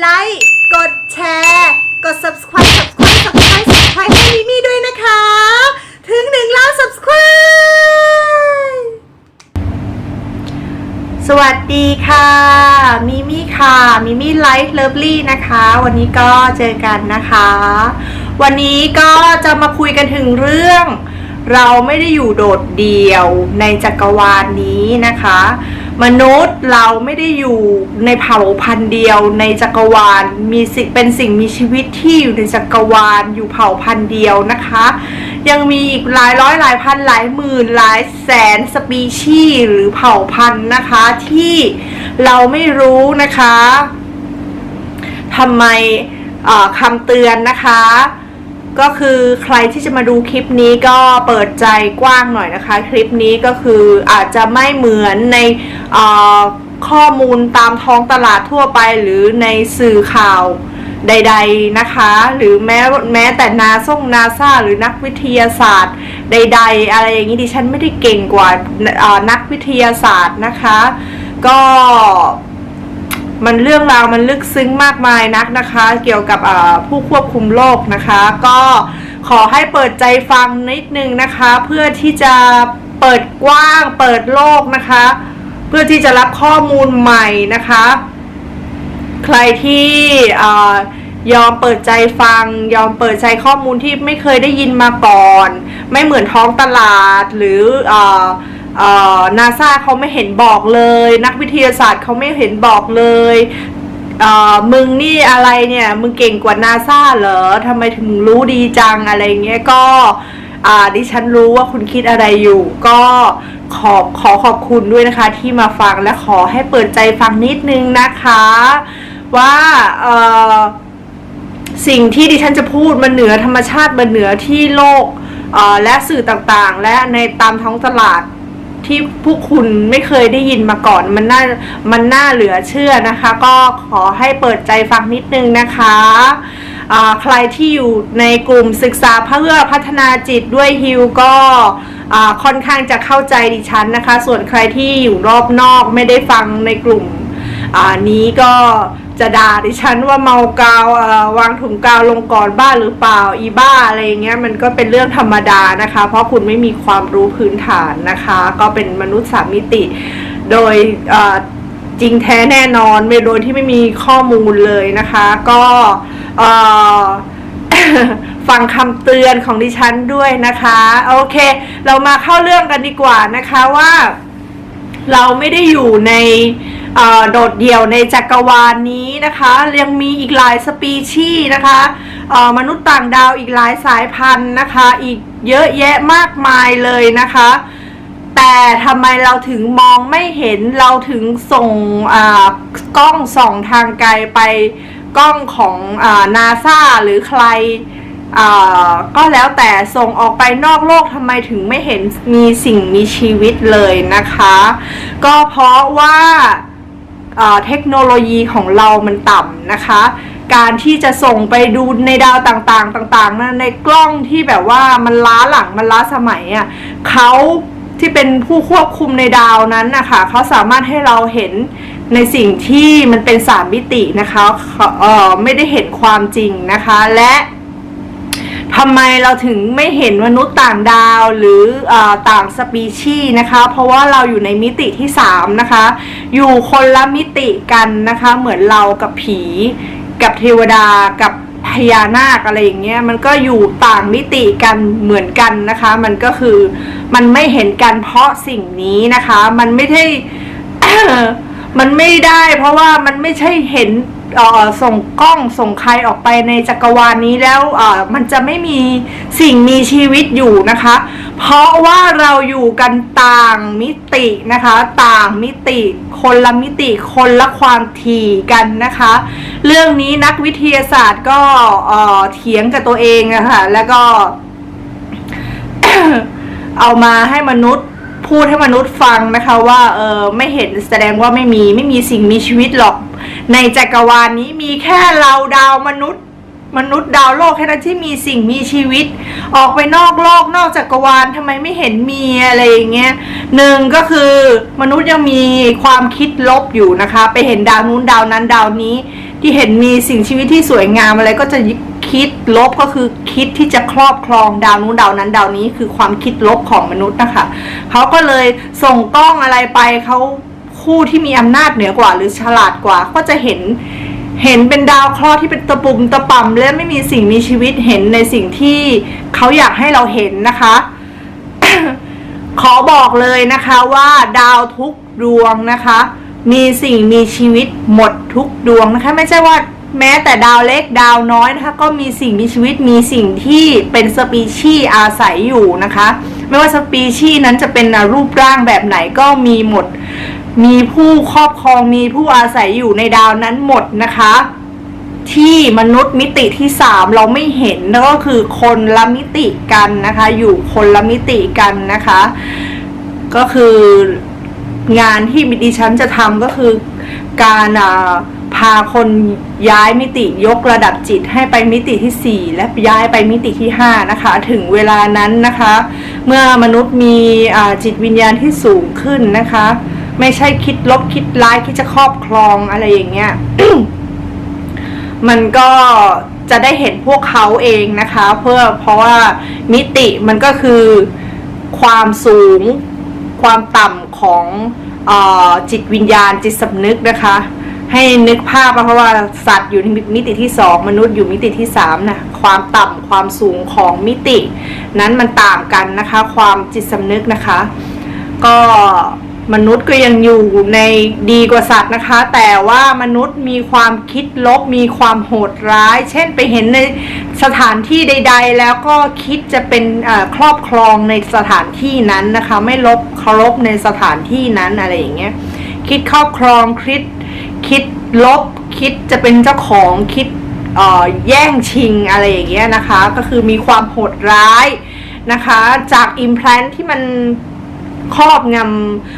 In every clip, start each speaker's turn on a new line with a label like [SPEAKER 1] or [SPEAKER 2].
[SPEAKER 1] ไลค์ กดแชร์ กด subscribe subscribe subscribe subscribe ให้มิมี่ด้วยนะคะ ถึง1ล้าน subscribe สวัสดีค่ะ มิมี่ค่ะ มิมี่ไลฟ์เลิฟลี่นะคะ วันนี้ก็เจอกันนะคะ วันนี้ก็จะมาคุยกันถึงเรื่อง เราไม่ได้อยู่โดดเดี่ยวในจักรวาลนี้นะคะ มนุษย์เราไม่ได้อยู่ในเผ่าพันธุ์เดียวในจักรวาลมีสิ่งเป็นสิ่งมีชีวิตที่อยู่ในจักรวาลอยู่เผ่าพันธุ์เดียวนะคะ ยังมีอีกหลายร้อยหลายพันหลายหมื่นหลายแสนสปีชีส์หรือเผ่าพันธุ์นะคะที่เราไม่รู้นะคะทำไมคำเตือนนะคะ ก็คือใครที่จะมาดูคลิปนี้ก็เปิดใจกว้างหน่อยนะคะ คลิปนี้ก็คืออาจจะไม่เหมือนในข้อมูลตามท้องตลาดทั่วไปหรือในสื่อข่าวใด ๆนะคะ หรือแม้แม้แต่นาส่งนาซาหรือนักวิทยาศาสตร์ใด ๆ อะไรอย่างนี้ดิฉันไม่ได้เก่งกว่านักวิทยาศาสตร์นะคะ ก็ มันเรื่องราวมันลึกซึ้งมากมายนักนะคะ เกี่ยวกับผู้ควบคุมโรคนะคะ ก็ขอให้เปิดใจฟังนิดนึงนะคะ เพื่อที่จะเปิดกว้าง เปิดโลกนะคะ เพื่อที่จะรับข้อมูลใหม่นะคะ ใครที่ยอมเปิดใจฟัง ยอมเปิดใจข้อมูลที่ไม่เคยได้ยินมาก่อน ไม่เหมือนท้องตลาดหรืออ นาซาเขาไม่เห็นบอกเลย นักวิทยาศาสตร์เขาไม่เห็นบอกเลยเออมึงนี่อะไรเนี่ย มึงเก่งกว่านาซาเหรอทำไมถึงรู้ดีจังอะไรเงี้ยก็ดิฉันรู้ว่าคุณคิดอะไรอยู่ ก็ขอขอขอบคุณด้วยนะคะ ที่มาฟังและขอให้เปิดใจฟังนิดนึงนะคะ ว่าสิ่งที่ดิฉันจะพูดมันเหนือธรรมชาติมันเหนือที่โลกและสื่อต่างๆ และในตามท้องตลาด ที่พวกคุณไม่เคยได้ยินมาก่อนมันน่ามันน่าเหลือเชื่อนะคะ ก็ขอให้เปิดใจฟังนิดนึงนะคะใครที่อยู่ในกลุ่มศึกษาเพื่อพัฒนาจิตด้วยฮิวก็ค่อนข้างจะเข้าใจดิฉันนะคะ ส่วนใครที่อยู่รอบนอกไม่ได้ฟังในกลุ่มนี้ก็ จะด่าดิฉันว่าเมากาววางถุงกาวลงก่อนบ้าหรือเปล่าอีบ้าอะไรอย่างเงี้ยมันก็เป็นเรื่องธรรมดานะคะ เพราะคุณไม่มีความรู้พื้นฐานนะคะ ก็เป็นมนุษย์สามมิติ โดยจริงแท้แน่นอนไม่โดยที่ไม่มีข้อมูลเลยนะคะ ก็ฟังคำเตือนของดิฉันด้วยนะคะ โอเค เรามาเข้าเรื่องกันดีกว่านะคะว่า เราไม่ได้อยู่ใน โดดเดี่ยวในจักรวาลนนี้นะคะยังมีอีกหลายสปีชีนะคะมนุษย์ต่างดาวอีกหลายสายพันธุ์นะคะ อีกเยอะแยะมากมายเลยนะคะ แต่ทำไมเราถึงมองไม่เห็นเราถึงส่งกล้องส่องทางไกลไปกล้องของนาซาหรือใครก็แล้วแต่ส่งออกไปนอกโลกทำไมถึงไม่เห็นมีสิ่งมีชีวิตเลยนะคะ ก็เพราะว่า เทคโนโลยีของเรามันต่ำนะคะ การที่จะส่งไปดูในดาวต่างๆต่างๆนะในกล้องที่แบบว่ามันล้าหลังมันล้าสมัยอะ่ะเขาที่เป็นผู้ควบคุมในดาวนั้นนะคะเขาสามารถให้เราเห็นในสิ่งที่มันเป็นสามมิตินะคะเขาเอ่อไม่ได้เห็นความจริงนะคะและ ทำไมเราถึงไม่เห็นมนุษย์ต่างดาวหรืออต่างสปีชีส์นะคะ เพราะว่าเราอยู่ในมิติที่ 3 นะคะ อยู่คนละมิติกันนะคะ เหมือนเรากับผี กับเทวดากับพญานาคอะไรอย่างเงี้ยมันก็อยู่ต่างมิติกันเหมือนกันนะคะ มันก็คือมันไม่เห็นกันเพราะสิ่งนี้นะคะ มันไม่ได้ มันไม่ได้ เพราะว่ามันไม่ใช่เห็น ส่งกล้องส่งใครออกไปในจักรวาลนี้แล้วมันจะไม่มีสิ่งมีชีวิตอยู่นะคะ เพราะว่าเราอยู่กันต่างมิตินะคะ ต่างมิติ คนละมิติคนละความถี่กันนะคะ เรื่องนี้นักวิทยาศาสตร์ก็เถียงกับตัวเองอะคะแล้วก็ เอามาให้มนุษย์พูดให้มนุษย์ฟังนะคะว่าเออไม่เห็นแสดงว่าไม่มีไม่มีสิ่งมีชีวิตหรอก ในจักรวาลนี้มีแค่เราดาวมนุษย์ มนุษย์ดาวโลกแค่นั้นที่มีสิ่งมีชีวิต ออกไปนอกโลกนอกจักรวาลทำไมไม่เห็นมีอะไรอย่างเงี้ยหนึ่งก็คือมนุษย์ยังมีความคิดลบอยู่นะคะ ไปเห็นดาวนู้นดาวนั้นดาวนี้ ที่เห็นมีสิ่งชีวิตที่สวยงามอะไรก็จะคิดลบก็คือคิดที่จะครอบครองดาวนู้นดาวนั้นดาวนี้คือความคิดลบของมนุษย์นะคะเขาก็เลยส่งกล้องอะไรไปเขา คู่ที่มีอำนาจเหนือกว่า หรือฉลาดกว่าก็จะเห็นเห็นเป็นดาวเคราะห์ที่เป็นตะปุ่มตะป่ำและไม่มีสิ่งมีชีวิตเห็นในสิ่งที่เขาอยากให้เราเห็นนะคะ ขอบอกเลยนะคะว่าดาวทุกดวงนะคะ มีสิ่งมีชีวิตหมดทุกดวงนะคะ ไม่ใช่ว่าแม้แต่ดาวเล็กดาวน้อยนะคะก็มีสิ่งมีชีวิตมีสิ่งที่เป็นสปีชีส์อาศัยอยู่นะคะ ไม่ว่าสปีชีส์นั้นจะเป็นรูปร่างแบบไหนก็มีหมด มีผู้ครอบครองมีผู้อาศัยอยู่ในดาวนั้นหมดนะคะ ที่มนุษย์มิติที่สามเราไม่เห็นแล้วก็คือคนละมิติกันนะคะ อยู่คนละมิติกันนะคะ ก็คืองานที่ดิฉันจะทำก็คือการพาคนย้ายมิติยกระดับจิตให้ไปมิติที่สี่และย้ายไปมิติที่ห้านะคะ ถึงเวลานั้นนะคะ เมื่อมนุษย์มีจิตวิญญาณที่สูงขึ้นนะคะ ไม่ใช่คิดลบคิดร้ายคิดจะครอบครองอะไรอย่างเงี้ย มันก็จะได้เห็นพวกเขาเองนะคะ เพื่อเพราะว่ามิติมันก็คือความสูงความต่ำของออจิตวิญญาณจิตสำนึกนะคะ ให้นึกภาพว่าเพราะว่าสัตว์อยู่ในมิติที่สองมนุษย์อยู่มิติที่สามนะความต่ำความสูงของมิติ นั้นมันต่างกันนะคะ ความจิตสำนึกนะคะ ก็ มนุษย์ก็ยังอยู่ในดีกว่าสัตว์นะคะ แต่ว่ามนุษย์มีความคิดลบมีความโหดร้าย เช่นไปเห็นในสถานที่ใด ๆ แล้วก็คิดจะเป็นครอบครองในสถานที่นั้นนะคะ ไม่ลบเคารพในสถานที่นั้นอะไรอย่างเงี้ยคิดครอบครองคิดคิดลบ คิดจะเป็นเจ้าของคิดแย่งชิงอะไรอย่างเงี้ยนะคะ ก็คือมีความโหดร้ายนะคะ จากอิมแพลนที่มัน ครอบง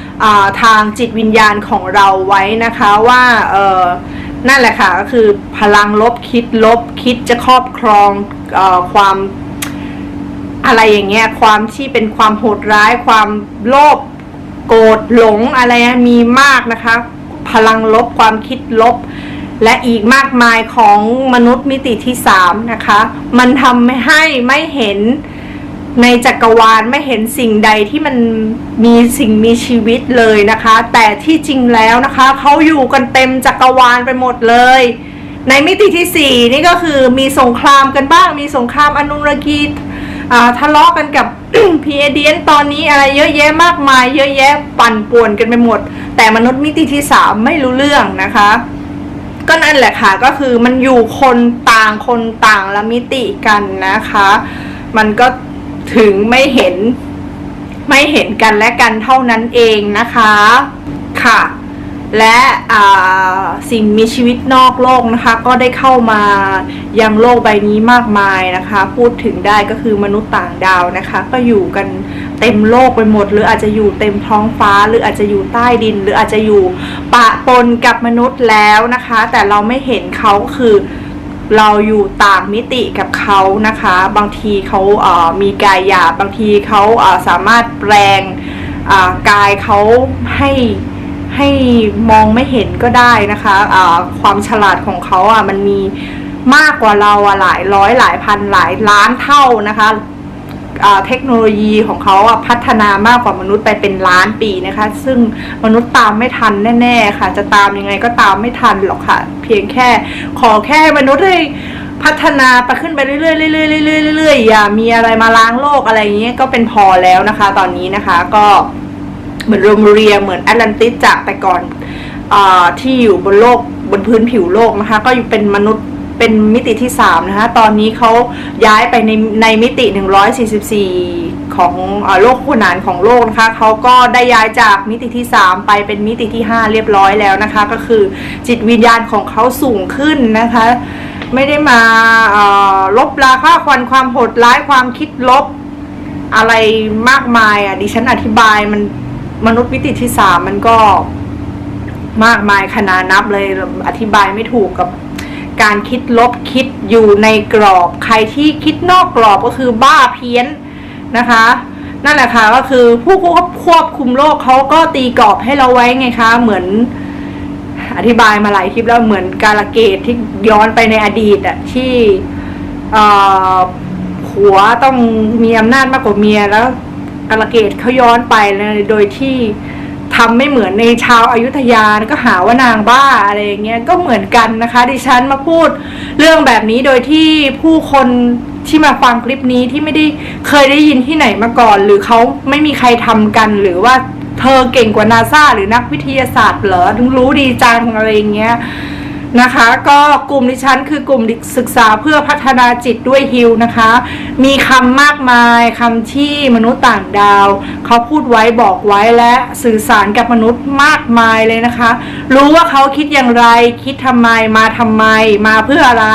[SPEAKER 1] ำทางจิตวิญญาณของเราไว้นะคะว่านั่นแหละค่ะก็คือพลังลบคิดลบคิดจะครอบครองอความอะไรอย่างเงี้ยความที่เป็นความโหดร้าย ความโลภโกรธหลงอะไรมีมากนะคะ พลังลบความคิดลบ และอีกมากมายของมนุษย์มิติที่สามนะคะ มันทำให้ไม่เห็น ในจักรวาลไม่เห็นสิ่งใดที่มันมีสิ่งมีชีวิตเลยนะคะ แต่ที่จริงแล้วนะคะเขาอยู่กันเต็มจักรวาลไปหมดเลย ในมิติที่สี่นี่ก็คือมีสงครามกันบ้าง มีสงครามอนุรกีอ่าทะเลาะกันกับพีเอเดียนตอนนี้อะไรเยอะแยะมากมาย เยอะแยะปั่นป่วนกันไปหมด แต่มนุษย์มิติที่สามไม่รู้เรื่องนะคะ ก็นั่นแหละค่ะก็คือมันอยู่คนต่างคนต่างละมิติกันนะคะ มันก็ ถึงไม่เห็น ไม่เห็นกันและกันเท่านั้นเองนะคะค่ะ และสิ่งมีชีวิตนอกโลกนะคะ ก็ได้เข้ามายังโลกใบนี้มากมายนะคะ พูดถึงได้ก็คือมนุษย์ต่างดาวนะคะ ก็อยู่กันเต็มโลกไปหมด หรืออาจจะอยู่เต็มท้องฟ้า หรืออาจจะอยู่ใต้ดิน หรืออาจจะอยู่ปะปนกับมนุษย์แล้วนะคะ แต่เราไม่เห็นเขาคือเเราอยู่ต่างมิติกับเขานะคะ บางทีเขาเมีกายหยาบบางทีเขาเสามารถแปลงกายเขาให้ให้มองไม่เห็นก็ได้นะคะะความฉลาดของเขาอะมันมีมากกว่าเราอะหลายร้อยหลายพันหลายล้านเท่านะคะ เทคโนโลยีของเขาอะพัฒนามากกว่ามนุษย์ไปเป็นล้านปีนะคะ ซึ่งมนุษย์ตามไม่ทันแน่ๆค่ะ จะตามยังไงก็ตามไม่ทันหรอกค่ะ เพียงแค่ขอแค่มนุษย์ได้พัฒนาไปขึ้นไปเรื่อยๆเรื่อยๆเรื่อยๆเรื่อยๆอย่ามีอะไรมาล้างโลกอะไรอย่างเงี้ยก็เป็นพอแล้วนะคะ ตอนนี้นะคะก็เหมือนโรมเรียเหมือนแอตแลนติสจากแต่ก่อนอที่อยู่บนโลกบนพื้นผิวโลกนะคะ ก็อยู่เป็นมนุษย์ เป็นมิติที่ 3 นะคะ ตอนนี้เขาย้ายไปในในมิติ 144 ของอโลกคู่นานของโลกนะคะเขาก็ได้ย้ายจากมิติที่ 3 ไปเป็นมิติที่ 5 เรียบร้อยแล้วนะคะ ก็คือจิตวิญญาณของเขาสูงขึ้นนะคะ ไม่ได้มาเอ่อลบราค่าควันความโหดร้ายความคิดลบอะไรมากมายอะดิฉันอธิบายมันมนุษย์มิติที่สามมันก็มากมายขนานับเลยอธิบายไม่ถูกกับ การคิดลบคิดอยู่ในกรอบ ใครที่คิดนอกกรอบก็คือบ้าเพี้ยนนะคะ นั่นแหละค่ะก็คือผู้ควบควบคุมโลกเขาก็ตีกรอบให้เราไว้ไงคะ เหมือน อธิบายมาหลายคลิปแล้วเหมือนกาลเกตที่ย้อนไปในอดีตอะที่ผัวต้องมีอำนาจมากกว่าเมียแล้วกาลเกตเขาย้อนไปเลยโดยที่ ทำไม่เหมือนในชาวอายุทยาก็หาว่านางบ้าอะไรอย่างเงี้ยก็เหมือนกันนะคะ ดิฉันมาพูดเรื่องแบบนี้โดยที่ผู้คนที่มาฟังคลิปนี้ที่ไม่ได้เคยได้ยินที่ไหนมาก่อน หรือเขาไม่มีใครทำกันหรือว่าเธอเก่งกว่านาซาหรือนักวิทยาศาสตร์เหรอถึงรู้ดีจังอะไรอย่างเงี้ย นะคะ ก็กลุ่มดิฉันคือกลุ่มศึกษาเพื่อพัฒนาจิตด้วยฮิวนะคะ มีคำมากมายคำที่มนุษย์ต่างดาว เขาพูดไว้บอกไว้และสื่อสารกับมนุษย์มากมายเลยนะคะ รู้ว่าเขาคิดอย่างไร คิดทำไมมาทำไม มาเพื่ออะไร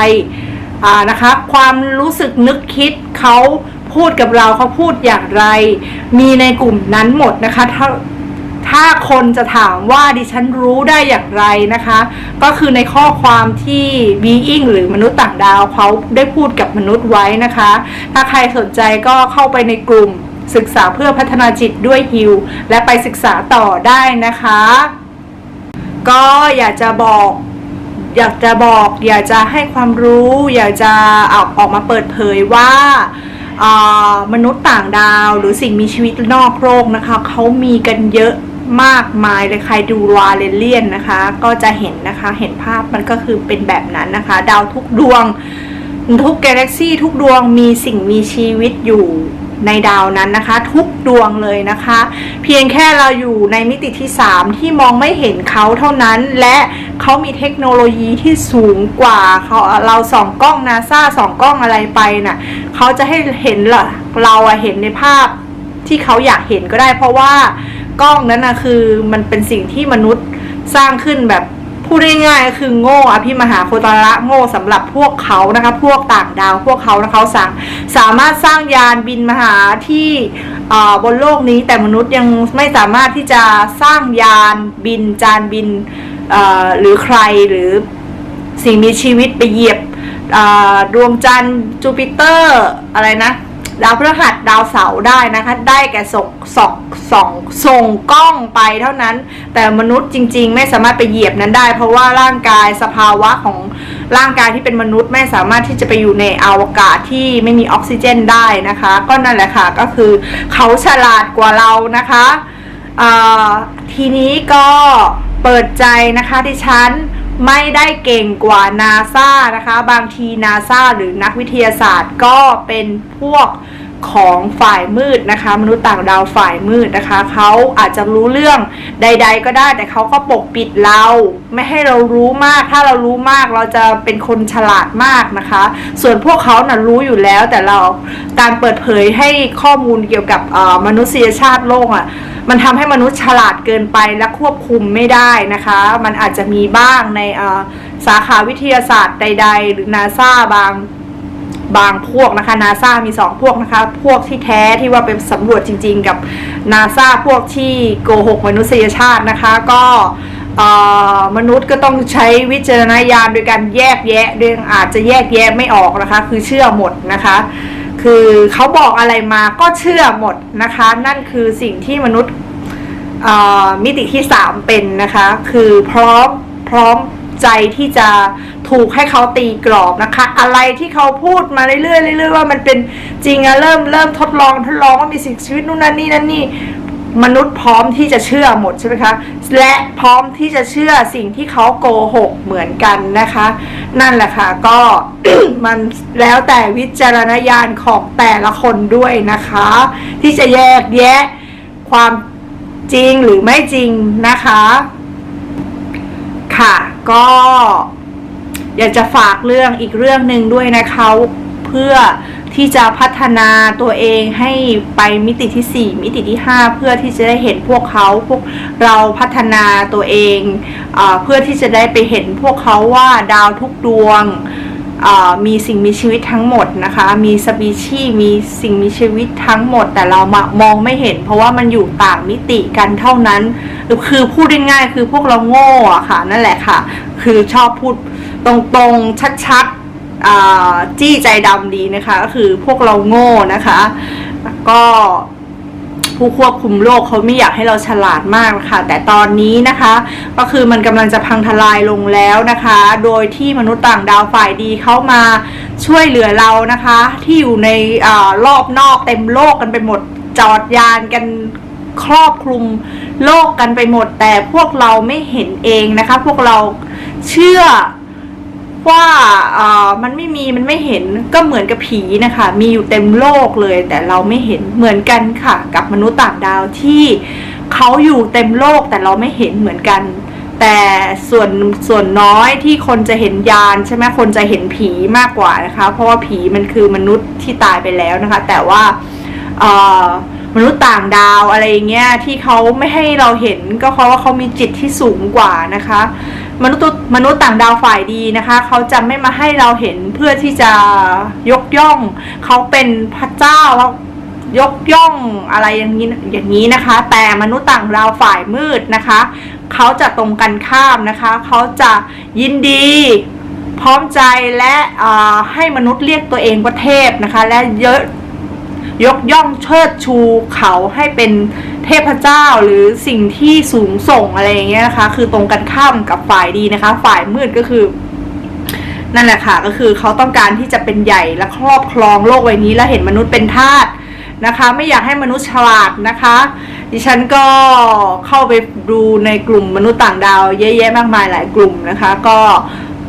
[SPEAKER 1] อ่านะคะความรู้สึกนึกคิดเขาพูดกับเราเขาพูดอย่างไร มีในกลุ่มนั้นหมดนะคะถ้า ถ้าคนจะถามว่าดิฉันรู้ได้อย่างไรนะคะ ก็คือในข้อความที่ being หรือมนุษย์ต่างดาวเขาได้พูดกับมนุษย์ไว้นะคะ ถ้าใครสนใจก็เข้าไปในกลุ่มศึกษาเพื่อพัฒนาจิตด้วยฮิวและไปศึกษาต่อได้นะคะ ก็อยากจะบอกอยากจะบอก อยากจะให้ความรู้ อยากจะเอาออกมาเปิดเผยว่ามนุษย์ต่างดาวหรือสิ่งมีชีวิตนอกโลกนะคะเขามีกันเยอะ มากมายเลยใครดูวาเลเลียนนะคะ ก็จะเห็นนะคะเห็นภาพมันก็คือเป็นแบบนั้นนะคะ ดาวทุกดวง ทุกกาแล็กซี่ทุกดวงมีสิ่งมีชีวิตอยู่ในดาวนั้นนะคะ ทุกดวงเลยนะคะ เพียงแค่เราอยู่ในมิติที่ 3 ที่มองไม่เห็นเขาเท่านั้น และเขามีเทคโนโลยีที่สูงกว่าเขาเราส่องกล้องนาซาส่องกล้องอะไรไปน่ะเขาจะให้เห็นเหรอเราเห็นในภาพที่เขาอยากเห็นก็ได้เพราะว่า กล้องนั้นนะคือมันเป็นสิ่งที่มนุษย์สร้างขึ้นแบบพูดง่ายๆคือโง่อภิมหาโคตระโง่สำหรับพวกเขานะคะพวกต่างดาวพวกเขานะเขาสามสามารถสร้างยานบินมหาที่บนโลกนี้แต่มนุษย์ยังไม่สามารถที่จะสร้างยานบินจานบินหรือใครหรือสิ่งมีชีวิตไปเหยียบดวงจันทร์จูปิเตอร์อะไรนะ ดาวพฤหัสดาวเสาร์ได้นะคะ ได้แก่ส่งส่องส่องส่งกล้องไปเท่านั้น แต่มนุษย์จริง ๆ ไม่สามารถไปเหยียบนั้นได้ เพราะว่าร่างกายสภาวะของร่างกายที่เป็นมนุษย์ไม่สามารถที่จะไปอยู่ในอวกาศที่ไม่มีออกซิเจนได้นะคะ ก็นั่นแหละค่ะก็คือเขาฉลาดกว่าเรานะคะทีนี้ก็เปิดใจนะคะดิฉัน ไม่ได้เก่งกว่านาซานะคะ บางทีนาซาหรือนักวิทยาศาสตร์ก็เป็นพวก ของฝ่ายมืดนะคะ มนุษย์ต่างดาวฝ่ายมืดนะคะ เขาอาจจะรู้เรื่องใด ๆ ก็ได้ แต่เขาก็ปกปิดเรา ไม่ให้เรารู้มาก ถ้าเรารู้มากเราจะเป็นคนฉลาดมากนะคะ ส่วนพวกเขาน่ะรู้อยู่แล้วแต่เราการเปิดเผยให้ข้อมูลเกี่ยวกับมนุษยชาติโลกอะมันทำให้มนุษย์ฉลาดเกินไปและควบคุมไม่ได้นะคะ มันอาจจะมีบ้างในสาขาวิทยาศาสตร์ใด ๆ หรือนาซาบาง บางพวกนะคะนาซามีสองพวกนะคะ พวกที่แท้ที่ว่าเป็นสำรวจจริง ๆ กับนาซาพวกที่โกหกมนุษยชาตินะคะ ก็มนุษย์ก็ต้องใช้วิจารณญาณโดยการแยกแยะโดยอาจจะแยกแยะไม่ออกนะคะ คือเชื่อหมดนะคะ คือเขาบอกอะไรมาก็เชื่อหมดนะคะ นั่นคือสิ่งที่มนุษย์มิติที่ 3 เป็นนะคะ คือพร้อมพร้อมใจที่จะ ถูกให้เขาตีกรอบนะคะ อะไรที่เขาพูดมาเรื่อยๆเรื่อยๆว่ามันเป็นจริงอะเริ่มเริ่มทดลองทดลองว่ามีสิ่งชีวิตนู่นนั่นนี่นั่นนี่มนุษย์พร้อมที่จะเชื่อหมดใช่ไหมคะ และพร้อมที่จะเชื่อสิ่งที่เขาโกหกเหมือนกันนะคะ นั่นแหละค่ะก็มันแล้วแต่วิจารณญาณของแต่ละคนด้วยนะคะ ที่จะแยกแยะความจริงหรือไม่จริงนะคะ ค่ะก็ อยากจะฝากเรื่องอีกเรื่องหนึ่งด้วยนะคะเพื่อที่จะพัฒนาตัวเองให้ไปมิติที่ 4 มิติที่ 5 เพื่อที่จะได้เห็นพวกเขาพวกเราพัฒนาตัวเองอเพื่อที่จะได้ไปเห็นพวกเขาว่าดาวทุกดวง มีสิ่งมีชีวิตทั้งหมดนะคะ มีสปีชีส์มีสิ่งมีชีวิตทั้งหมด แต่เรามองไม่เห็น เพราะว่ามันอยู่ต่างมิติกันเท่านั้น คือพูดง่ายๆคือพวกเราโง่อะค่ะ นั่นแหละค่ะ คือชอบพูดตรงๆชัดๆจี้ใจดำดีนะคะ ก็คือพวกเราโง่นะคะก็ ผู้ควบคุมโลกเขาไม่อยากให้เราฉลาดมากค่ะแต่ตอนนี้นะคะ ก็คือมันกำลังจะพังทลายลงแล้วนะคะ โดยที่มนุษย์ต่างดาวฝ่ายดีเข้ามาช่วยเหลือเรานะคะ ที่อยู่ในอรอบนอกเต็มโลกกันไปหมดจอดยานกันครอบคลุมโลกกันไปหมด แต่พวกเราไม่เห็นเองนะคะ พวกเราเชื่อ ว่าเออมันไม่มีมันไม่เห็นก็เหมือนกับผีนะคะ มีอยู่เต็มโลกเลย แต่เราไม่เห็นเหมือนกันค่ะ กับมนุษย์ต่างดาวที่เขาอยู่เต็มโลกแต่เราไม่เห็นเหมือนกัน แต่ส่วนส่วนน้อยที่คนจะเห็นยานใช่ไหมคนจะเห็นผีมากกว่านะคะ เพราะว่าผีมันคือมนุษย์ที่ตายไปแล้วนะคะ แต่ว่าเออมนุษย์ต่างดาวอะไรเงี้ยที่เขาไม่ให้เราเห็นก็เพราะว่าเขามีจิตที่สูงกว่านะคะ มนุษย์ตัวมนุษย์ต่างดาวฝ่ายดีนะคะ เขาจะไม่มาให้เราเห็นเพื่อที่จะยกย่อง เขาเป็นพระเจ้าเขายกย่องอะไรอย่างนี้อย่างนี้นะคะ แต่มนุษย์ต่างดาวฝ่ายมืดนะคะ เขาจะตรงกันข้ามนะคะ เขาจะยินดีพร้อมใจและให้มนุษย์เรียกตัวเองว่าเทพนะคะ และเยอะ ยกย่องเชิดชูเขาให้เป็นเทพเจ้าหรือสิ่งที่สูงส่งอะไรอย่างเงี้ยนะคะ คือตรงกันข้ามกับฝ่ายดีนะคะ ฝ่ายมืดก็คือ นั่นแหละค่ะ ก็คือเขาต้องการที่จะเป็นใหญ่และครอบครองโลกใบนี้และเห็นมนุษย์เป็นทาสนะคะ ไม่อยากให้มนุษย์ฉลาดนะคะ ดิฉันก็เข้าไปดูในกลุ่มมนุษย์ต่างดาวเยอะแยะมากมายหลายกลุ่มนะคะ ก็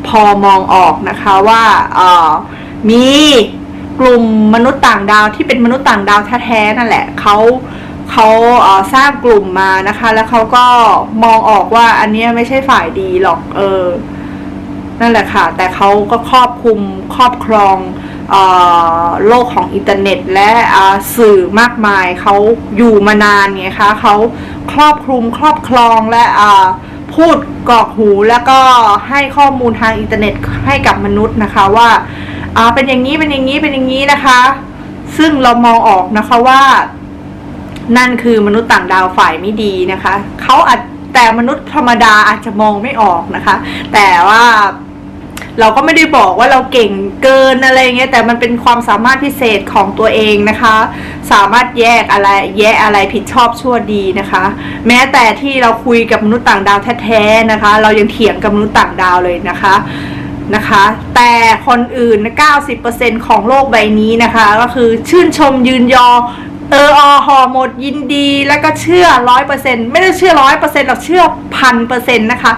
[SPEAKER 1] พอมองออกนะคะว่าเออมี กลุ่มมนุษย์ต่างดาวที่เป็นมนุษย์ต่างดาวแท้ๆนั่นแหละเขาเขาเสร้างกลุ่มมานะคะ แล้วเขาก็มองออกว่าอันนี้ไม่ใช่ฝ่ายดีหรอกเออ นั่นแหละค่ะ แต่เขาก็ครอบคุมครอบครองออโลกของอินเทอร์เน็ต และสื่อมากมายเขาอยู่มานานไงคะเขาครอบคลุมครอบครองและพูดกอกหูแล้วก็ให้ข้อมูลทางอินเทอร์เน็ตให้กับมนุษย์นะคะว่า อ่าเป็นอย่างนี้เป็นอย่างนี้เป็นอย่างนี้นะคะ ซึ่งเรามองออกนะคะว่า นั่นคือมนุษย์ต่างดาวฝ่ายไม่ดีนะคะเขาอาจแต่มนุษย์ธรรมดาอาจจะมองไม่ออกนะคะ แต่ว่าเราก็ไม่ได้บอกว่าเราเก่งเกินอะไรเงี้ยแต่มันเป็นความสามารถพิเศษของตัวเองนะคะ สามารถแยกอะไรแยกอะไรผิดชอบชั่วดีนะคะ แม้แต่ที่เราคุยกับมนุษย์ต่างดาวแท้ๆนะคะ เรายังเถียงกับมนุษย์ต่างดาวเลยนะคะ นะคะ แต่คนอื่น 90%ของโลกใบนี้นะคะ ก็คือชื่นชมยืนยอเอออหอหมดยินดีแล้วก็เชื่อร้อยเปอร์เซ็นต์ไม่ได้เชื่อร้อยเปอร์เซ็นต์หรอกเชื่อพันเปอร์เซ็นต์นะคะ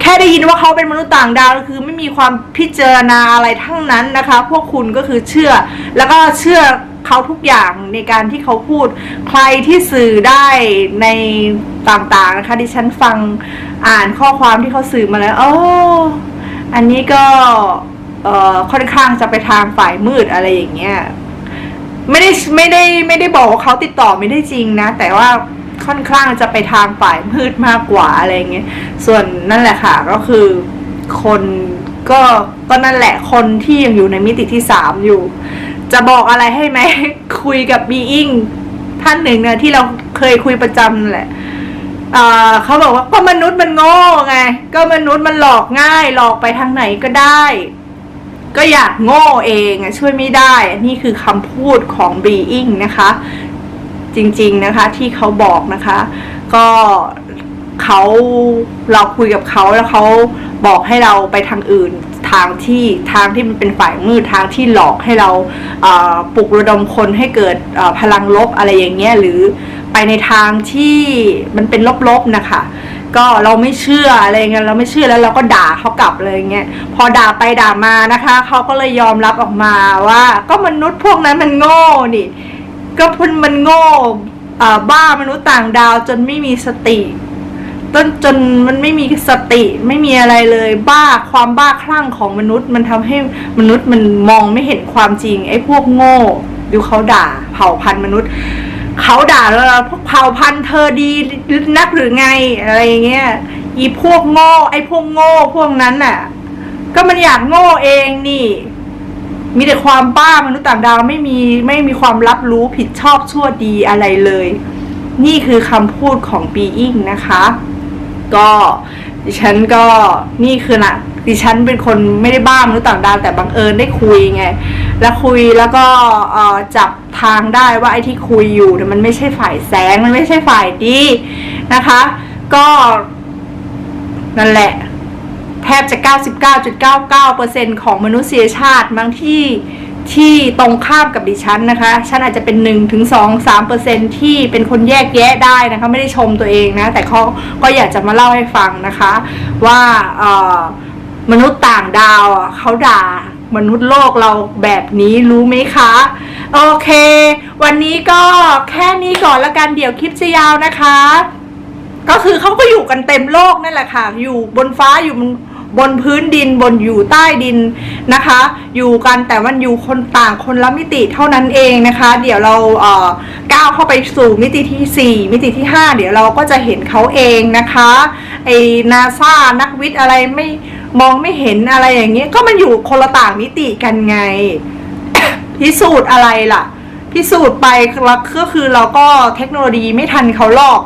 [SPEAKER 1] แค่ได้ยินว่าเขาเป็นมนุษย์ต่างดาวคือไม่มีความพิจารณาอะไรทั้งนั้นนะคะ พวกคุณก็คือเชื่อ แล้วก็เชื่อเขาทุกอย่างในการที่เขาพูดใครที่สื่อได้ในต่างๆนะคะดิฉันฟังอ่านข้อความที่เขาสื่อมาแล้วโอ้ อันนี้ก็ค่อนข้างจะไปทางฝ่ายมืดอะไรอย่างเงี้ยไม่ได้ไม่ได้ไม่ได้บอกว่าเขาติดต่อไม่ได้จริงนะ แต่ว่าค่อนข้างจะไปทางฝ่ายมืดมากกว่าอะไรเงี้ยส่วนนั่นแหละค่ะก็คือคนก็ก็นั่นแหละคนที่ยังอยู่ในมิติที่สามอยู่ จะบอกอะไรให้ไหมคุยกับบีอิงท่านหนึ่งเนี่ยที่เราเคยคุยประจำแหละ เขาบอกว่าก็มนุษย์มันโง่ไง ก็มนุษย์มันหลอกง่าย หลอกไปทางไหนก็ได้ ก็อยากโง่เองช่วยไม่ได้ นี่คือคำพูดของ being นะคะ จริงๆนะคะที่เขาบอกนะคะ ก็เขาเราคุยกับเขาแล้วเขาบอกให้เราไปทางอื่นทางที่ทางที่มันเป็นฝ่ายมืดทางที่หลอกให้เราปลุกระดมคนให้เกิดพลังลบอะไรอย่างเงี้ยหรือ ไปในทางที่มันเป็นลบๆนะคะ ก็เราไม่เชื่ออะไรเงี้ยเราไม่เชื่อแล้วเราก็ด่าเขากลับเลยเงี้ยพอด่าไปด่ามานะคะเขาก็เลยยอมรับออกมาว่า ก็มนุษย์พวกนั้นมันโง่นี่ ก็พิ่นมันโง่บ้ามนุษย์ต่างดาวจนไม่มีสติต้นจนมันไม่มีสติไม่มีอะไรเลย บ้าความบ้าคลั่งของมนุษย์ มันทำให้มนุษย์มันมองไม่เห็นความจริงไอ้พวกโง่ดูเขาด่า เผ่าพันธุ์มนุษย์ เขาด่าแล้วพวกเผ่าพันธุ์เธอดีนักหรือไงอะไรเงี้ยอีพวกโง่ไอ้พวกโง่พวกนั้นน่ะ ก็มันอยากโง่เองนี่ มีแต่ความบ้ามนุษย์ต่างดาวไม่มีไม่มีความรับรู้ผิดชอบชั่วดีอะไรเลย นี่คือคำพูดของ being นะคะ ก็ดิฉันก็นี่คือนะดิฉันเป็นคนไม่ได้บ้ามนุษย์ต่างดาวแต่บังเอิญได้คุยไง แล้วคุยแล้วก็จับทางได้ว่าไอ้ที่คุยอยู่เนี่ยมันไม่ใช่ฝ่ายแสงมันไม่ใช่ฝ่ายดีนะคะ ก็นั่นแหละแทบจะ 99.99%ของมนุษยชาติบางที่ที่ตรงข้ามกับดิฉันนะคะ ฉันอาจจะเป็น1ถึง2 3ที่เป็นคนแยกแยะได้นะคะ ไม่ได้ชมตัวเองนะ แต่เขาก็อยากจะมาเล่าให้ฟังนะคะ ว่ามนุษย์ต่างดาวเขาด่า มนุษย์โลกเราแบบนี้รู้ไหมคะ โอเค วันนี้ก็แค่นี้ก่อนละกันเดี๋ยวคลิปจะยาวนะคะ ก็คือเขาก็อยู่กันเต็มโลกนั่นแหละค่ะ อยู่บนฟ้าอยู่บนบนพื้นดินบนอยู่ใต้ดินนะคะ อยู่กันแต่มันอยู่คนต่างคนละมิติเท่านั้นเองนะคะ เดี๋ยวเราเออก้าวเข้าไปสู่มิติที่ 4 มิติที่ 5 เดี๋ยวเราก็จะเห็นเขาเองนะคะไอ้นาซานักวิทย์อะไรไม่ มองไม่เห็นอะไรอย่างเงี้ยก็มันอยู่คนละต่างมิติกันไง พิสูจน์อะไรล่ะ พิสูจน์ไปก็คือเราก็เทคโนโลยีไม่ทันเขาหรอก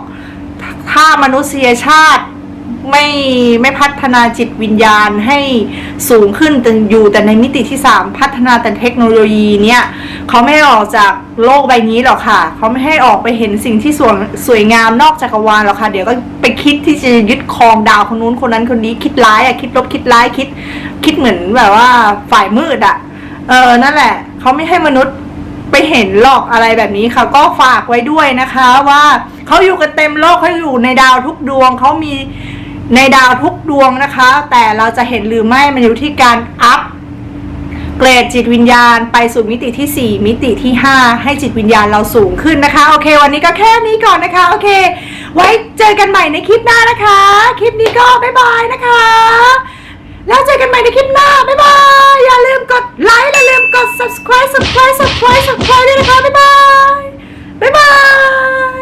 [SPEAKER 1] ถ้ามนุษยชาติ ไม่ไม่พัฒนาจิตวิญญาณให้สูงขึ้นแต่อยู่แต่ในมิติที่ 3 พัฒนาแต่เทคโนโลยีเนี่ยเขาไม่ให้ออกจากโลกใบนี้หรอกค่ะเขาไม่ให้ออกไปเห็นสิ่งที่สวยสวยงามนอกจักรวาลหรอกค่ะ เดี๋ยวก็ไปคิดที่จะยึดครองดาวคนนู้นคนนั้นคนนี้คิดร้ายอะคิดลบคิดร้ายคิด คิดเหมือนแบบว่าฝ่ายมืดอะเออนั่นแหละเขาไม่ให้มนุษย์ไปเห็นหรอกอะไรแบบนี้ค่ะ ก็ฝากไว้ด้วยนะคะว่าเขาอยู่กันเต็มโลกเขาอยู่ในดาวทุกดวงเขามี ในดาวทุกดวงนะคะ แต่เราจะเห็นหรือไม่มันอยู่ที่การอัพเกรดจิตวิญญาณไปสู่มิติที่ 4 มิติที่ 5 ให้จิตวิญญาณเราสูงขึ้นนะคะ โอเค วันนี้ก็แค่นี้ก่อนนะคะ โอเค ไว้เจอกันใหม่ในคลิปหน้านะคะ คลิปนี้ก็บ๊ายบายนะคะ แล้วเจอกันใหม่ในคลิปหน้า บ๊ายบาย อย่าลืมกดไลค์อย่าลืมกด subscribe subscribe subscribe subscribe ด้วยนะคะ บ๊ายบาย บ๊ายบาย